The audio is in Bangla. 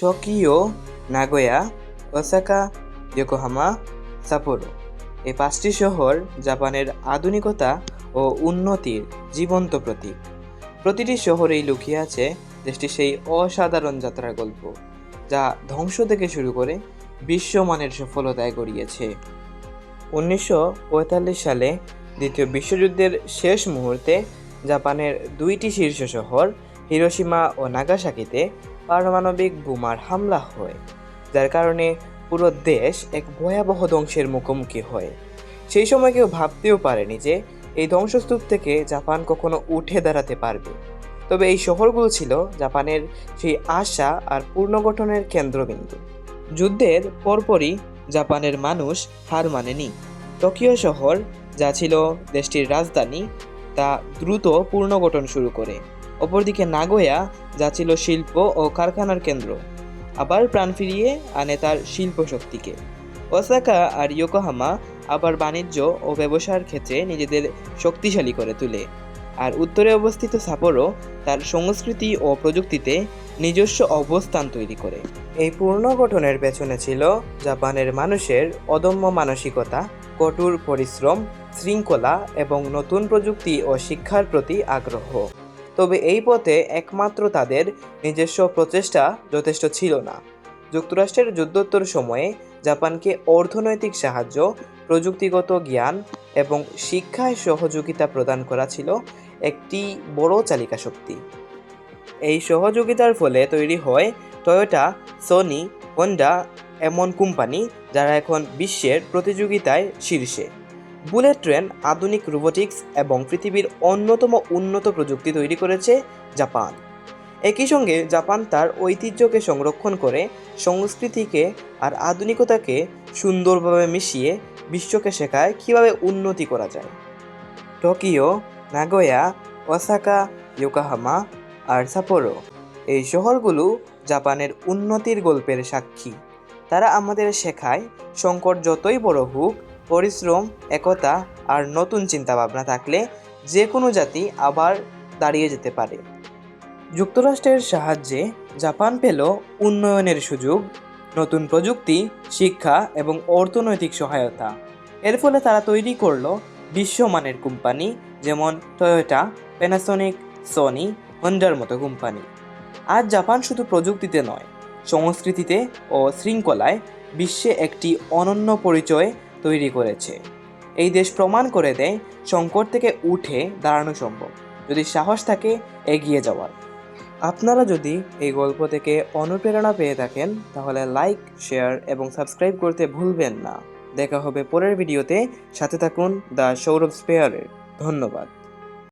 Tokyo Nagoya Osaka Yokohama Sapporo এই পাঁচটি শহর জাপানের আধুনিকতা ও উন্নতির জীবন্ত প্রতীক। প্রতিটি শহরেই লুকিয়ে আছে দেশটির সেই অসাধারণ যাত্রার গল্প, যা ধ্বংস থেকে শুরু করে বিশ্বমানের সফলতায় গড়িয়েছে। উনিশশো পঁয়তাল্লিশ সালে দ্বিতীয় বিশ্বযুদ্ধের শেষ মুহূর্তে জাপানের দুইটি শীর্ষ শহর, হিরোশিমা ও নাগাসাকিতে পারমাণবিক বোমার হামলা হয়, যার কারণে পুরো দেশ এক ভয়াবহ ধ্বংসের মুখোমুখি হয়। সেই সময় কেউ ভাবতেও পারেনি যে এই ধ্বংসস্তূপ থেকে জাপান কখনো উঠে দাঁড়াতে পারবে। তবে এই শহরগুলো ছিল জাপানের সেই আশা আর পুনর্গঠনের কেন্দ্রবিন্দু। যুদ্ধের পরপরই জাপানের মানুষ হার মানেনি। টোকিও শহর, যা ছিল দেশটির রাজধানী, তা দ্রুত পুনর্গঠন শুরু করে। অপরদিকে নাগোয়া, যা ছিল শিল্প ও কারখানার কেন্দ্র, আবার প্রাণ ফিরিয়ে আনে তার শিল্প শক্তিকে ওসাকা আর ইয়োকোহামা আবার বাণিজ্য ও ব্যবসার ক্ষেত্রে নিজেদের শক্তিশালী করে তোলে, আর উত্তরে অবস্থিত সাপোরো তার সংস্কৃতি ও প্রযুক্তিতে নিজস্ব অবস্থান তৈরি করে। এই পুনর্গঠনের পেছনে ছিল জাপানের মানুষের অদম্য মানসিকতা, কঠোর পরিশ্রম, শৃঙ্খলা এবং নতুন প্রযুক্তি ও শিক্ষার প্রতি আগ্রহ। তবে এই পথে একমাত্র তাদের নিজস্ব প্রচেষ্টা যথেষ্ট ছিল না। যুক্তরাষ্ট্রের যুদ্ধোত্তর সময়ে জাপানকে অর্থনৈতিক সাহায্য, প্রযুক্তিগত জ্ঞান এবং শিক্ষায় সহযোগিতা প্রদান করা ছিল একটি বড় চালিকা শক্তি। এই সহযোগিতার ফলে তৈরি হয় টয়োটা, সোনি, হন্ডা এমন কোম্পানি যারা এখন বিশ্বের প্রতিযোগিতায় শীর্ষে। বুলেট ট্রেন, আধুনিক রোবোটিক্স এবং পৃথিবীর অন্যতম উন্নত প্রযুক্তি তৈরি করেছে জাপান। একই সঙ্গে জাপান তার ঐতিহ্যকে সংরক্ষণ করে, সংস্কৃতিকে আর আধুনিকতাকে সুন্দরভাবে মিশিয়ে বিশ্বকে শেখায় কীভাবে উন্নতি করা যায়। টোকিও, নাগোয়া, ওসাকা, ইয়োকাহামা আর সাপোরো এই শহরগুলো জাপানের উন্নতির গল্পের সাক্ষী। তারা আমাদের শেখায় সংকট যতই বড় হোক পরিশ্রম, একতা আর নতুন চিন্তাভাবনা থাকলে যে কোনো জাতি আবার দাঁড়িয়ে যেতে পারে। যুক্তরাষ্ট্রের সাহায্যে জাপান পেল উন্নয়নের সুযোগ, নতুন প্রযুক্তি, শিক্ষা এবং অর্থনৈতিক সহায়তা। এর ফলে তারা তৈরি করল বিশ্বমানের কোম্পানি যেমন টয়োটা প্যানাসোনিক সনি হন্ডার মতো কোম্পানি। আজ জাপান শুধু প্রযুক্তিতে নয়, সংস্কৃতিতে ও শৃঙ্খলায় বিশ্বে একটি অনন্য পরিচয় তৈরি করেছে। এই দেশ প্রমাণ করে দেয়, সংকট থেকে উঠে দাঁড়ানো সম্ভব। যদি সাহস থাকে, এগিয়ে যাওয়ার। আপনারা যদি এই গল্প থেকে অনুপ্রেরণা পেয়ে থাকেন, তাহলে লাইক, শেয়ার এবং সাবস্ক্রাইব করতে ভুলবেন না। দেখা হবে পরের ভিডিওতে। সাথে থাকুন দ্য সৌরভ স্পেয়ারের। ধন্যবাদ।